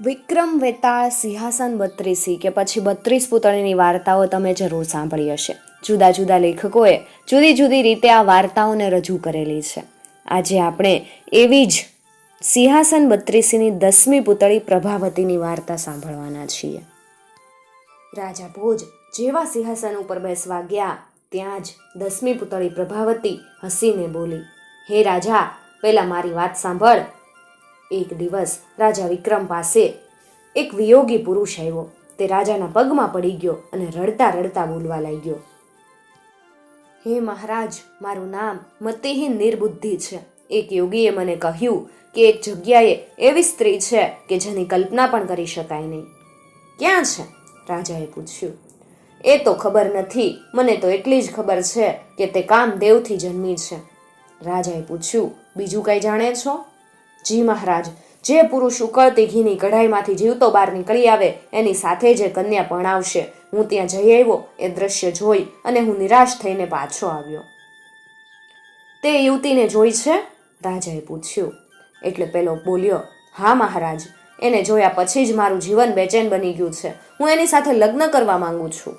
વિક્રમ વેતાળ, સિંહાસન બત્રીસી કે પછી બત્રીસ પુતળીની વાર્તાઓ તમે જરૂર સાંભળી હશે. જુદા જુદા લેખકોએ જુદી જુદી રીતે આ વાર્તાઓને રજૂ કરેલી છે. આજે આપણે એવી જ સિંહાસન બત્રીસીની દસમી પુતળી પ્રભાવતીની વાર્તા સાંભળવાના છીએ. રાજા ભોજ જેવા સિંહાસન ઉપર બેસવા ગયા, ત્યાં જ દસમી પુતળી પ્રભાવતી હસીને બોલી, હે રાજા, પહેલાં મારી વાત સાંભળ. એક દિવસ રાજા વિક્રમ પાસે એક વિયોગી પુરુષ આવ્યો. તે રાજાના પગમાં પડી ગયો અને રડતા રડતા બોલવા લાગ્યો. હે મહારાજ, મારું નામ મતિહીન નિર્બુદ્ધિ છે. એક યોગીએ મને કહ્યું કે એક જગ્યાએ એવી સ્ત્રી છે કે જેની કલ્પના પણ કરી શકાય નહીં. ક્યાં છે? રાજાએ પૂછ્યું. એ તો ખબર નથી. મને તો એટલી જ ખબર છે કે તે કામદેવથી જન્મી છે. રાજાએ પૂછ્યું. બીજું કંઈ જાણે છો? જી મહારાજ, જે પુરુષ ઉકળતી ઘીની કઢાઈમાંથી જીવતો બહાર નીકળી આવે, એની સાથે જે કન્યા પરણાવશે હું ત્યાં જઈ આવ્યો, એ દ્રશ્ય જોઈ અને હું નિરાશ થઈને પાછો આવ્યો. તે યુવતીને જોઈ છે? રાજાએ પૂછ્યું. એટલે પેલો બોલ્યો, હા મહારાજ, એને જોયા પછી જ મારું જીવન બેચેન બની ગયું છે. હું એની સાથે લગ્ન કરવા માંગુ છું.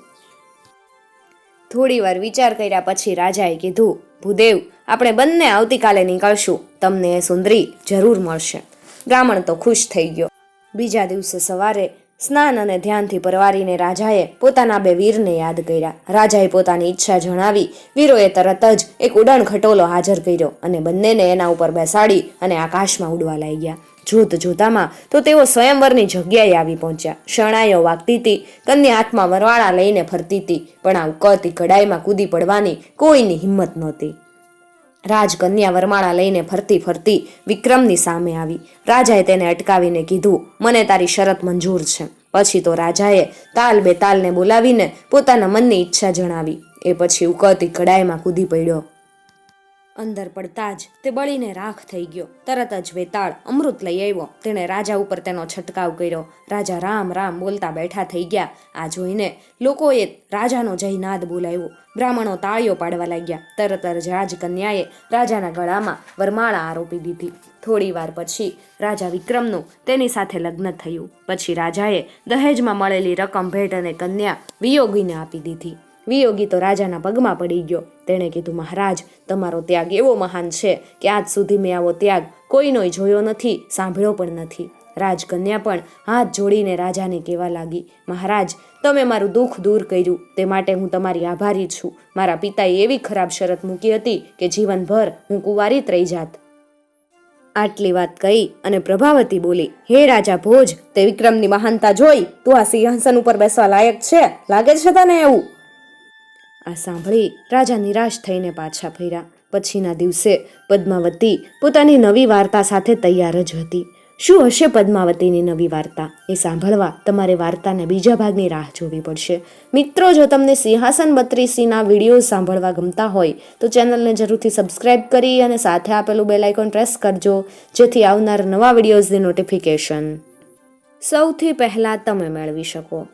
થોડી વાર વિચાર કર્યા પછી રાજાએ કીધું, ભૂદેવ આપણે બંને આવતીકાલે નીકળશું. તમને એ સુંદરી જરૂર મળશે. બ્રાહ્મણ તો ખુશ થઈ ગયો. બીજા દિવસે સવારે સ્નાન અને ધ્યાનથી પરવારીને રાજાએ પોતાના બે વીરને યાદ કર્યા. રાજાએ પોતાની ઈચ્છા જણાવી, વીરોએ તરત જ એક ઉડાણ ખટોલો હાજર કર્યો અને બંનેને એના ઉપર બેસાડી અને આકાશમાં ઉડવા લાગ્યા. જોત જોતામાં તો તેઓ સ્વયંવરની જગ્યાએ આવી પહોંચ્યા. શરણાઈઓ વાગતી હતી કન્યા હાથમાં વરવાળા લઈને ફરતી હતી પણ આ ઉકળતી કડાઈમાં કૂદી પડવાની કોઈની હિંમત નહોતી. રાજકન્યા વરમાળા લઈને ફરતી ફરતી વિક્રમની સામે આવી. રાજાએ તેને અટકાવીને કીધું, મને તારી શરત મંજૂર છે. પછી તો રાજાએ તાલ બે તાલને બોલાવીને પોતાના મનની ઈચ્છા જણાવી. એ પછી ઉકળતી કડાઈમાં કૂદી પડ્યો. અંદર પડતા જ તે બળીને રાખ થઈ ગયો. તરત જ વેતાળ અમૃત લઈ આવ્યો. તેણે રાજા ઉપર તેનો છંટકાવ કર્યો. રાજા રામ રામ બોલતા બેઠા થઈ ગયા. આ જોઈને લોકોએ રાજાનો જયનાદ બોલાવ્યો. બ્રાહ્મણો તાળીઓ પાડવા લાગ્યા. તરત જ રાજકન્યાએ રાજાના ગળામાં વરમાળા આરોપી દીધી. થોડી વાર પછી રાજા વિક્રમનું તેની સાથે લગ્ન થયું. પછી રાજાએ દહેજમાં મળેલી રકમ ભેટ અને કન્યા વિયોગીને આપી દીધી. વિયોગી તો રાજાના પગમાં પડી ગયો. તેણે કીધું, મહારાજ, તમારો ત્યાગ એવો મહાન છે કે આજ સુધી મેં આવો ત્યાગ કોઈનોય જોયો નથી, સાંભળ્યો પણ નથી. રાજકન્યા પણ હાથ જોડીને રાજાને કહેવા લાગી, મહારાજ, તમે મારું દુઃખ દૂર કર્યું. તે માટે હું તમારી આભારી છું. મારા પિતાએ એવી ખરાબ શરત મૂકી હતી કે જીવનભર હું કુંવારીત રહી જાત આટલી વાત કહી અને પ્રભાવતી બોલી, હે રાજા, ભોજ, તે વિક્રમની મહાનતા જોઈ તું આ સિંહાસન ઉપર બેસવા લાયક છે? લાગે છે તને એવું? આ સાંભળી રાજા નિરાશ થઈને પાછા ફર્યા. પછીના દિવસે પદ્માવતી પોતાની નવી વાર્તા સાથે તૈયાર જ હતી. શું હશે પદ્માવતીની નવી વાર્તા? એ સાંભળવા તમારે વાર્તાના બીજા ભાગની રાહ જોવી પડશે. મિત્રો, જો તમને સિંહાસન બત્રીસીના વીડિયો સાંભળવા ગમતા હોય, તો ચેનલને જરૂરથી સબસ્ક્રાઇબ કરી અને સાથે આપેલું બેલ આઇકોન પ્રેસ કરજો, જેથી આવનાર નવા વિડીયોઝની નોટિફિકેશન સૌથી પહેલાં તમે મેળવી શકો.